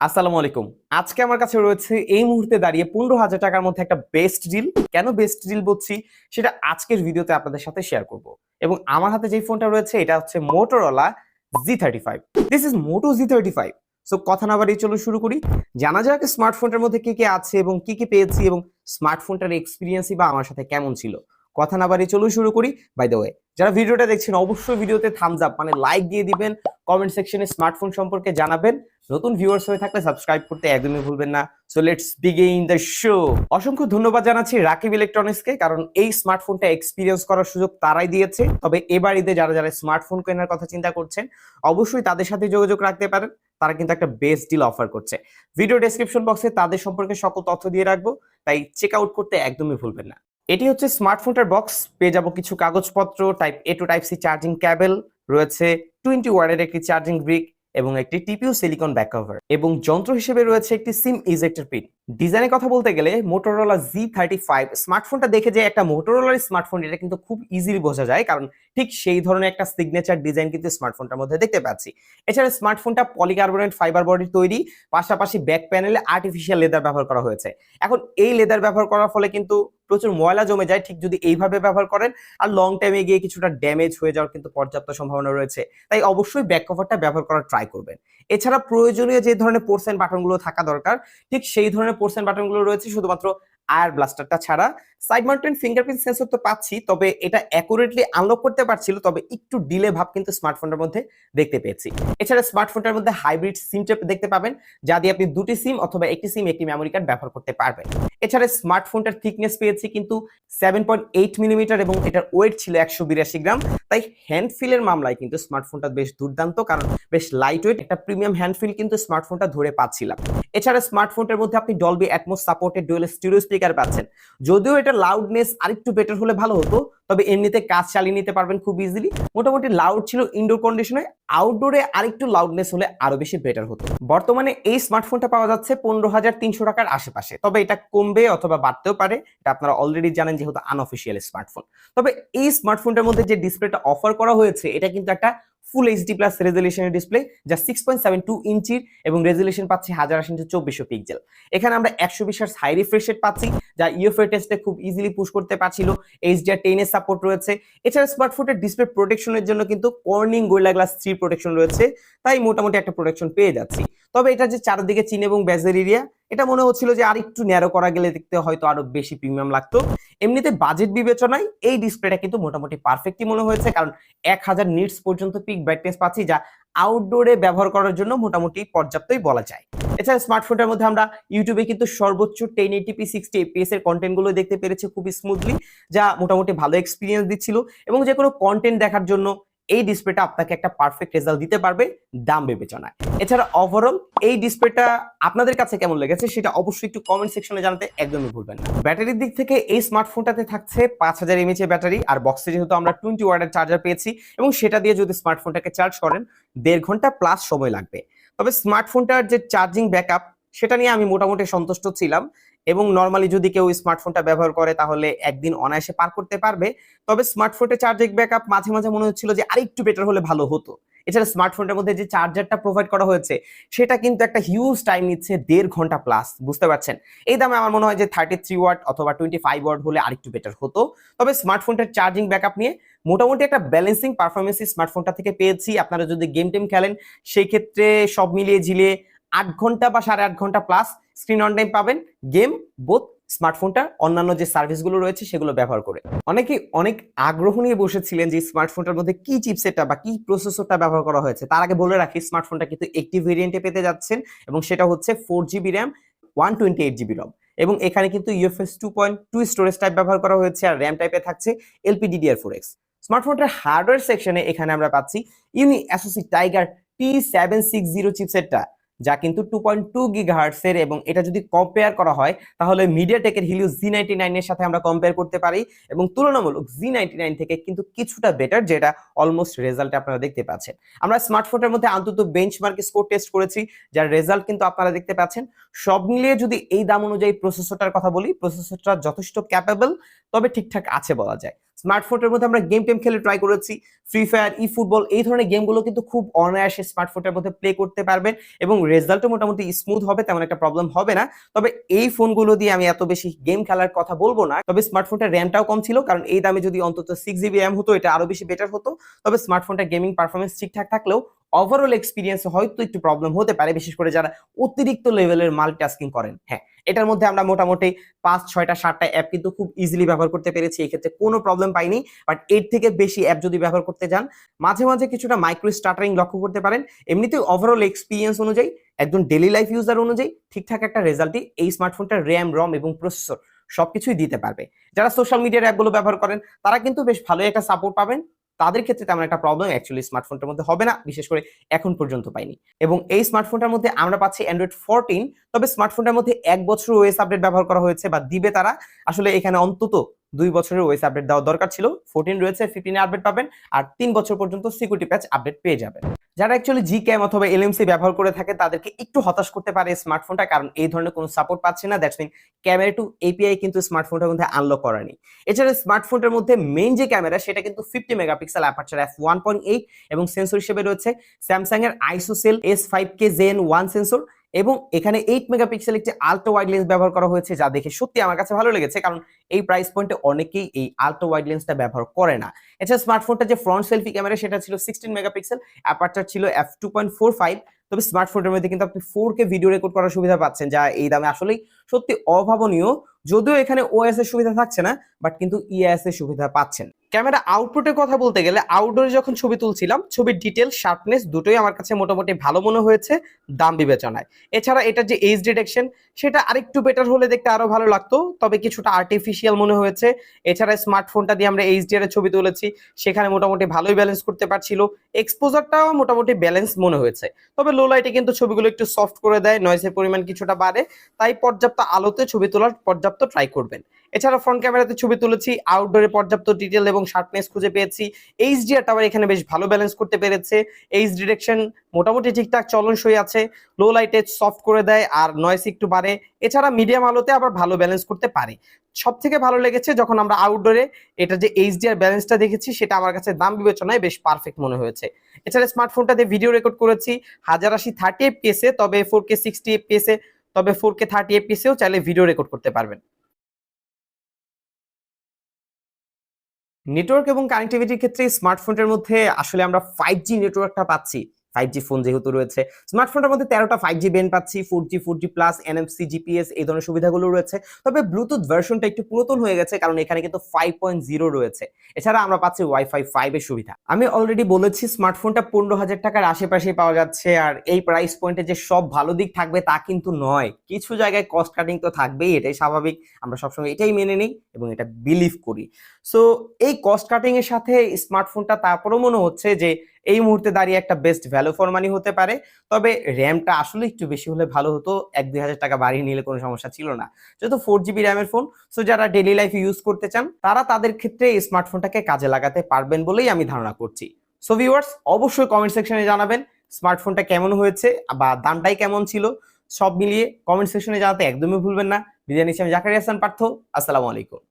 আসসালামু আলাইকুম। আজকে আমার কাছে রয়েছে এই মুহূর্তে দাঁড়িয়ে পনেরো হাজার টাকার মধ্যে একটা বেস্ট ডিল কেন বেস্ট ডিল বলছি? সেটা আজকের ভিডিওতে আপনাদের সাথে শেয়ার করব। এবং আমার হাতে যে ফোনটা রয়েছে, এটা হচ্ছে Motorola G thirty five this is Moto G thirty five so কথা না বাড়িয়ে চলো শুরু করি। জানা যাক স্মার্টফোনটার মধ্যে কি কি আছে এবং কি কি পেয়েছি এবং স্মার্টফোনটার এক্সপিরিয়েন্সই বা আমার সাথে কেমন ছিল। কথা না বাড়িয়ে চলো শুরু করি। বাই দ্য ওয়ে যারা ভিডিওটা দেখছেন, অবশ্যই ভিডিওতে থামস আপ মানে লাইক দিয়ে দিবেন কমেন্ট সেকশনে স্মার্টফোন সম্পর্কে জানাবেন। নতুন ভিউয়ার্স হয়ে থাকলে সাবস্ক্রাইব করতে একদমই ভুলবেন না। So let's begin the show অসংখ্য ধন্যবাদ জানাচ্ছি রাকিব ইলেকট্রনিক্সকে কারণ এই স্মার্টফোনটা এক্সপিরিয়েন্স করার সুযোগ তারাই দিয়েছে। তবে এবার ঈদে যারা যারা স্মার্টফোন কেনার কথা চিন্তা করছেন, অবশ্যই তাদের সাথে যোগাযোগ রাখতে পারেন। তারা কিন্তু একটা বেস্ট ডিল অফার করছে। ভিডিও ডেসক্রিপশন বক্সে তাদের সম্পর্কে সকল তথ্য দিয়ে রাখব, তাই চেক আউট করতে একদমই ভুলবেন না। এটি হচ্ছে স্মার্টফোনটার বক্স পেয়ে যাব কিছু কাগজপত্র type A to type C charging cable রয়েছে টোয়েন্টি ওয়ার্ডের একটি চার্জিং ব্রিক এবং একটি টিপিউ সিলিকন ব্যাক কভার এবং যন্ত্র হিসেবে রয়েছে একটি সিম ইজেক্টর পিন ডিজাইনের কথা বলতে গেলে মোটোরোলা জি থার্টি ফাইভ স্মার্টফোনটা দেখে যে একটা মোটোরোলার স্মার্টফোন এটা কিন্তু খুব ইজিলি বোঝা যায়, কারণ ঠিক সেই ধরনের একটা সিগনেচার ডিজাইন কিন্তু স্মার্টফোনটার মধ্যে দেখতে পাচ্ছি। এছাড়া স্মার্টফোনটা পলিকার্বনেট ফাইবার বডির তৈরি, পাশাপাশি ব্যাক প্যানেলে আর্টিফিশিয়াল লেদার ব্যবহার করা হয়েছে। এখন এই লেদার ব্যবহার করার ফলে কিন্তু প্রচুর ময়লা জমে যায়, ঠিক যদি এইভাবে ব্যবহার করেন, আর লং টাইমে গিয়ে কিছুটা ড্যামেজ হয়ে যাওয়ার কিন্তু পর্যাপ্ত সম্ভাবনা রয়েছে। তাই অবশ্যই ব্যাক কভারটা ব্যবহার করার ট্রাই করবেন। এছাড়া প্রয়োজনীয় যে ধরনের পোর্সেন বাটনগুলো থাকা দরকার, ঠিক সেই ধরনের পোর্সেন বাটনগুলো রয়েছে, শুধুমাত্র আয়ার ব্লাস্টারটা ছাড়া। সাইড মাউন্টেন ফিঙ্গারপ্রিন্ট সেন্সর তো পাচ্ছি, তবে এটা অ্যাকুরেটলি আনলক করতে পারছিল, তবে একটু ডিলে ভাব কিন্তু স্মার্টফোনটার মধ্যে দেখতে পেয়েছি। এছাড়া স্মার্টফোনটার মধ্যে হাইব্রিড সিম টেপ দেখতে পাবেন, যা দিয়ে আপনি দুটি সিম অথবা একটি সিম একটি মেমোরি কার্ড ব্যবহার করতে পারবেন। এছাড়া স্মার্টফোনটার থিকনেস পেয়েছি কিন্তু সেভেন পয়েন্ট এইট মিলিমিটার এবং এটার ওয়েট ছিল একশো বিরাশি গ্রাম, তাই হ্যান্ড ফিলের মামলায় কিন্তু স্মার্টফোনটা বেশ দুর্দান্ত, কারণ বেশ লাইট ওয়েট একটা প্রিমিয়াম হ্যান্ড ফিল কিন্তু স্মার্টফোনটা ধরে পাচ্ছিলাম। এছাড়া স্মার্টফোনটার মধ্যে আপনি Dolby Atmos supported dual stereo speaker পাচ্ছেন, যদিও এটা লাউডনেস আরেকটু বেটার হলে ভালো হতো, তবে এমনিতে কাজ চালিয়ে নিতে পারবেন খুব ইজিলি মোটামুটি লাউড ছিল ইনডোর কন্ডিশনে আউটডোরে আরেকটু লাউডনেস হলে আরও বেশি বেটার হতো। বর্তমানে এই স্মার্টফোনটা পাওয়া যাচ্ছে পনেরো হাজার তিনশো টাকার আশেপাশে। তবে এটা কমবে অথবা বাড়তেও পারে, এটা আপনারা অলরেডি জানেন যেহেতু আনঅফিসিয়াল স্মার্টফোন তবে এই স্মার্টফোনটার মধ্যে যে ডিসপ্লেটা অফার করা হয়েছে, এটা কিন্তু একটা ফুল এইচডি প্লাস রেজলিউশনের ডিসপ্লে যা সিক্স পয়েন্ট সেভেন টু ইঞ্চির এবং রেজলিউশন পাচ্ছি হাজার আশি ইঞ্চি চব্বিশশো পিকজেল এখানে আমরা একশো বিশ হাই রিফ্রেশ রেট পাচ্ছি, যা ইউএফএ টেস্টে খুব ইজিলি পুশ করতে পারছিল। এইচডিআর টেনের সাপোর্ট রয়েছে। এছাড়া স্মার্টফোনের ডিসপ্লে প্রোটেকশনের জন্য কিন্তু Corning Gorilla glass three protection রয়েছে। তাই মোটামুটি একটা প্রোটেকশন পেয়ে যাচ্ছি। তবে এটা যে চারদিকে চিন এবং ব্যাজের এরিয়া এটা মনে হচ্ছিল যে আর একটু ন্যারো করা গেলে দেখতে হয়তো আরও বেশি প্রিমিয়াম লাগতো। এমনিতে বাজেট বিবেচনায় এই ডিসপ্লেটা কিন্তু মোটামুটি পারফেক্টই মনে হয়েছে, কারণ এক হাজার নিটস পর্যন্ত পিক ব্রাইটনেস পাচ্ছি, যা আউটডোরে ব্যবহার করার জন্য মোটামুটি পর্যাপ্তই বলা যায়। এছাড়া স্মার্টফোনটার মধ্যে আমরা ইউটিউবে কিন্তু সর্বোচ্চ টেন এইটিপি সিক্সটি এপিএস এর কন্টেন্টগুলো দেখতে পেরেছি খুবই স্মুথলি যা মোটামুটি ভালো এক্সপিরিয়েন্স দিচ্ছিল এবং যে কোনো কন্টেন্ট দেখার জন্য এই ডিসপ্লেটা আপনাকে একটা পারফেক্ট রেজাল্ট দিতে পারবে দাম বিবেচনায়। এছাড়া ওভারঅল এই ডিসপ্লেটা আপনাদের কাছে কেমন লেগেছে সেটা অবশ্যই একটু কমেন্ট সেকশনে জানাতে একদমই ভুলবেন না। ব্যাটারির দিক থেকে এই স্মার্টফোনটাতে থাকছে পাঁচ হাজার এমএচ এর ব্যাটারি, আর বক্সে যেহেতু আমরা টোয়েন্টি ওয়ার্ডের চার্জার পেয়েছি এবং সেটা দিয়ে যদি স্মার্টফোনটাকে চার্জ করেন, দেড় ঘণ্টা প্লাস সময় লাগবে। তবে স্মার্টফোনটার যে চার্জিং ব্যাকআপ সেটা নিয়ে আমি মোটামুটি সন্তুষ্ট ছিলাম এবং নর্মালি যদি কেউ স্মার্টফোনটা ব্যবহার করে তাহলে একদিন অনায়াসে পার করতে পারবে। তবে স্মার্টফোনের চার্জিং ব্যাকআপ মাঝে মাঝে মনে হচ্ছিল যে আরেকটু বেটার হলে ভালো হতো। এছাড়া স্মার্টফোনটার মধ্যে যে চার্জারটা প্রোভাইড করা হয়েছে, সেটা কিন্তু একটা হিউজ টাইম নিচ্ছে দেড় ঘণ্টা প্লাস বুঝতে পারছেন? এই দামে আমার মনে হয় যে থার্টি থ্রি ওয়াট অথবা টোয়েন্টি ফাইভ ওয়াট হলে আরেকটু বেটার হতো। তবে স্মার্টফোনটার চার্জিং ব্যাকআপ নিয়ে মোটামুটি একটা ব্যালেন্সিং পারফরমেন্স স্মার্টফোনটা থেকে পেয়েছি। আপনারা যদি গেম টেম খেলেন সেই ক্ষেত্রে সব মিলিয়ে ঝিলিয়ে আট ঘণ্টা বা সাড়ে আট ঘণ্টা প্লাস স্ক্রিন অন টাইম পাবেন গেম বোথ স্মার্টফোনটা অন্যান্য যে সার্ভিসগুলো রয়েছে সেগুলো ব্যবহার করে। অনেকে অনেক আগ্রহ নিয়ে বসেছিলেন যে স্মার্টফোনটার মধ্যে কি চিপসেটটা বা কি প্রসেসরটা ব্যবহার করা হয়েছে। তার আগে বলে রাখি স্মার্টফোনটা কিন্তু একটি ভেরিয়েন্টে পেতে যাচ্ছেন এবং সেটা হচ্ছে four GB RAM one twenty eight GB ROM এবং এখানে কিন্তু UFS two point two storage type ব্যবহার করা হয়েছে আর র্যাম টাইপে থাকছে এলপিডিডিআর ফোর এক্স স্মার্টফোনটার হার্ডওয়্যার সেকশনে এখানে আমরা পাচ্ছি Unisoc Tiger T seven six zero চিপসেটটা যা কিন্তু টু পয়েন্ট টু গিগাহার্টসের এবং এটা যদি কম্পেয়ার করা হয়, তাহলে মিডিয়াটেকের হিলিও জি নাইনটি নাইনের সাথে আমরা কম্পেয়ার করতে পারি এবং তুলনামূলক জি নাইনটি নাইন থেকে কিন্তু কিছুটা বেটার যেটা অলমোস্ট রেজাল্ট আপনারা দেখতে পাচ্ছেন। আমরা স্মার্টফোনের মধ্যে অন্তত বেঞ্চমার্ক স্কোর টেস্ট করেছি, যার রেজাল্ট কিন্তু আপনারা দেখতে পাচ্ছেন। সব মিলিয়ে যদি এই দাম অনুযায়ী প্রসেসরটার কথা বলি প্রসেসরটা যথেষ্ট ক্যাপেবল তবে ঠিকঠাক আছে বলা যায়। স্মার্টফোনের মধ্যে আমরা গেম টেম খেলে ট্রাই করেছি ফ্রি ফায়ার ই ফুটবল এই ধরনের গেমগুলো কিন্তু খুব অনায়াসে স্মার্টফোনের মধ্যে প্লে করতে পারবেন এবং রেজাল্টও মোটামুটি স্মুথ হবে, তেমন একটা প্রবলেম হবে না। তবে এই ফোনগুলো দিয়ে আমি এত বেশি গেম খেলার কথা বলব না, তবে স্মার্টফোনটা র্যামটাও কম ছিল, কারণ এই দামে যদি অন্তত সিক্স জিবি র্যাম হতো, এটা আরও বেশি বেটার হতো। তবে স্মার্টফোনটা গেমিং পারফরমেন্স ঠিকঠাক থাকলেও ওভারঅল এক্সপিরিয়েন্স হয়তো একটু প্রবলেম হতে পারে, বিশেষ করে যারা অতিরিক্ত লেভেলের মাল্টিটাস্কিং করেন। হ্যাঁ এটার মধ্যে আমরা মোটামুটি পাঁচ, ছয়টা, সাতটা অ্যাপ কিন্তু খুব ইজিলি ব্যবহার করতে পেরেছি এই ক্ষেত্রে কোনো প্রবলেম পাইনি বাট এর থেকে বেশি অ্যাপ যদি ব্যবহার করতে যান, মাঝে মাঝে কিছুটা মাইক্রো স্টার্টারিং লক্ষ্য করতে পারেন। এমনিতেই ওভারঅল এক্সপিরিয়েন্স অনুযায়ী, একজন ডেলি লাইফ ইউজার অনুযায়ী ঠিকঠাক একটা রেজাল্টই এই স্মার্টফোনটা র্যাম রম এবং প্রসেসর সবকিছুই দিতে পারবে। যারা সোশ্যাল মিডিয়ার অ্যাপগুলো ব্যবহার করেন, তারা কিন্তু বেশ ভালোই একটা সাপোর্ট পাবেন। তাদের ক্ষেত্রে তেমন একটা প্রবলেম অ্যাকচুয়ালি স্মার্টফোনটার মধ্যে হবে না, বিশেষ করে এখন পর্যন্ত পাইনি। এবং এই স্মার্টফোনটার মধ্যে আমরা পাচ্ছি অ্যান্ড্রয়েড ফোরটিন তবে স্মার্টফোনটার মধ্যে এক বছর ওয়েস আপডেট ব্যবহার করা হয়েছে বা দিবে তারা। আসলে এখানে অন্তত দুই বছরের ওয়েস আপডেট দেওয়া দরকার ছিল। ফোরটিন রয়েছে ফিফটিনে আপডেট পাবেন আর তিন বছর পর্যন্ত সিকিউরিটি প্যাচ আপডেট পেয়ে যাবেন। যারা অ্যাকচুয়ালি জি ক্যাম অথবা এলএমসি ব্যবহার করে থাকে, তাদেরকে একটু হতাশ করতে পারে স্মার্টফোনটা কারণ এই ধরনের কোনো সাপোর্ট পাচ্ছে না। That's mean camera two API কিন্তু স্মার্টফোনটার মধ্যে আনলক করা নেই। এছাড়া স্মার্টফোনটার মধ্যে মেইন যে ক্যামেরা সেটা কিন্তু fifty megapixel aperture F one point eight এবং সেন্সর হিসেবে রয়েছে স্যামসাং এর ISOCELL S five K JN one sensor এবং এখানে এইট মেগাপিক্সেল একটি আল্ট্রা ওয়াইড লেন্স ব্যবহার করা হয়েছে, যা দেখে সত্যি আমার কাছে ভালো লেগেছে, কারণ এই প্রাইস পয়েন্টে অনেকেই এই আল্ট্রা ওয়াইড লেন্সটা ব্যবহার করে না। এছাড়া স্মার্টফোনটা যে ফ্রন্ট সেলফি ক্যামেরা সেটা ছিল সিক্সটিন মেগাপিক্সেল অ্যাপারচার ছিল F two point four five তবে স্মার্টফোনের মধ্যে কিন্তু আপনি ফোর কে ভিডিও রেকর্ড করার সুবিধা পাচ্ছেন, যা এই দামে আসলেই সত্যি অভাবনীয়, যদিও এখানে ওএস এর সুবিধা থাকছে না বাট কিন্তু ইএস এর সুবিধা পাচ্ছেন। ক্যামেরা আউটপুটের কথা বলতে গেলে আউটডোরে যখন ছবি তুলছিলাম, ছবির ডিটেল শার্পনেস দুটোই আমার কাছে মোটামুটি ভালো মনে হয়েছে দাম বিবেচনায়। এছাড়া এটা যে এইচ ডিটেকশন সেটা আরেকটু বেটার হলে দেখতে আরও ভালো লাগতো, তবে কিছুটা আর্টিফিশিয়াল মনে হয়েছে। এছাড়া স্মার্টফোনটা দিয়ে আমরা এইচডিআর এর ছবি তুলেছি, সেখানে মোটামুটি ভালোই ব্যালেন্স করতে পারছিল। এক্সপোজারটাও মোটামুটি ব্যালেন্স মনে হয়েছে। তবে লো লাইটে কিন্তু ছবিগুলো একটু সফট করে দেয় নয়েসের পরিমাণ কিছুটা বাড়ে, তাই পর্যাপ্ত আলোতে ছবি তোলার পর্যাপ্ত ট্রাই করবেন। এছাড়া ফ্রন্ট ক্যামেরাতে ছবি তুলেছি আউটডোরে পর্যাপ্ত ডিটেল এবং শার্পনেস খুঁজে পেয়েছি। এইচডিআর টাওয়ার এখানে বেশ ভালো ব্যালেন্স করতে পেরেছে। এইচ ডিরেকশন মোটামুটি ঠিকঠাক চলনসই আছে লো লাইটে সফট করে দেয় আর নয়েস একটু বাড়ে। এছাড়া মিডিয়াম আলোতে আবার ভালো ব্যালেন্স করতে পারে। সব থেকে ভালো লেগেছে যখন আমরা আউটডোরে এটা যে এইচডিআর ব্যালেন্সটা দেখেছি, সেটা আমার কাছে দাম বিবেচনায় বেশ পারফেক্ট মনে হয়েছে। এছাড়া স্মার্টফোনটাতে ভিডিও রেকর্ড করেছি, হাজার আশি থার্টি এফপিএসে তবে ফোর কে সিক্সটি এফপিএসে তবে ফোর কে থার্টি এফপিএসেও চাইলে ভিডিও রেকর্ড করতে পারবেন। নেটওয়ার্ক এবং কানেক্টিভিটির ক্ষেত্রে স্মার্টফোনের মধ্যে আসলে আমরা ফাইভ জি নেটওয়ার্কটা পাচ্ছি। ফাইভ জি ফোন যেহেতু রয়েছে। স্মার্টফোনের মধ্যে তেরোটা ফাইভ জি বেন পাচ্ছি four G four G plus NFC GPS এই ধরনের সুবিধাগুলো রয়েছে। তবে ব্লুটুথ ভার্সনটা একটু পুরাতন হয়ে গেছে, কারণ এখানে কিন্তু ফাইভ পয়েন্ট জিরো রয়েছে। এছাড়া আমরা পাচ্ছি ওয়াইফাই ফাইভ এর সুবিধা। আমি অলরেডি বলেছি স্মার্টফোনটা পনেরো হাজার টাকার আশেপাশে পাওয়া যাচ্ছে, আর এই প্রাইস পয়েন্টে যে সব ভালো দিক থাকবে তা কিন্তু নয়। কিছু জায়গায় কস্ট কাটিং তো থাকবেই, এটাই স্বাভাবিক। আমরা সবসময় এটাই মেনে নিই এবং এটা বিলিভ করি। সো এই কস্ট কাটিং এর সাথে স্মার্টফোনটা তারপরেও মনে হচ্ছে যে এই মুহূর্তে দাঁড়িয়ে একটা বেস্ট ভ্যালু ফর মানি হতে পারে। তবে র্যামটা আসলে একটু বেশি হলে ভালো হতো। এক দুই হাজার টাকা বাড়িয়ে নিলে কোনো সমস্যা ছিল না। যেহেতু ফোর জিবি র্যামের ফোন সো যারা ডেলি লাইফে ইউজ করতে চান, তারা তাদের ক্ষেত্রে এই স্মার্টফোনটাকে কাজে লাগাতে পারবেন বলেই আমি ধারণা করছি। সো ভিউয়ার্স অবশ্যই কমেন্ট সেকশনে জানাবেন স্মার্টফোনটা কেমন হয়েছে বা দামটাই কেমন ছিল। সব মিলিয়ে কমেন্ট সেকশনে জানাতে একদমই ভুলবেন না। বিরিয়ানি আমি জাকারি হাসান পার্থ, আসসালামু আলাইকুম।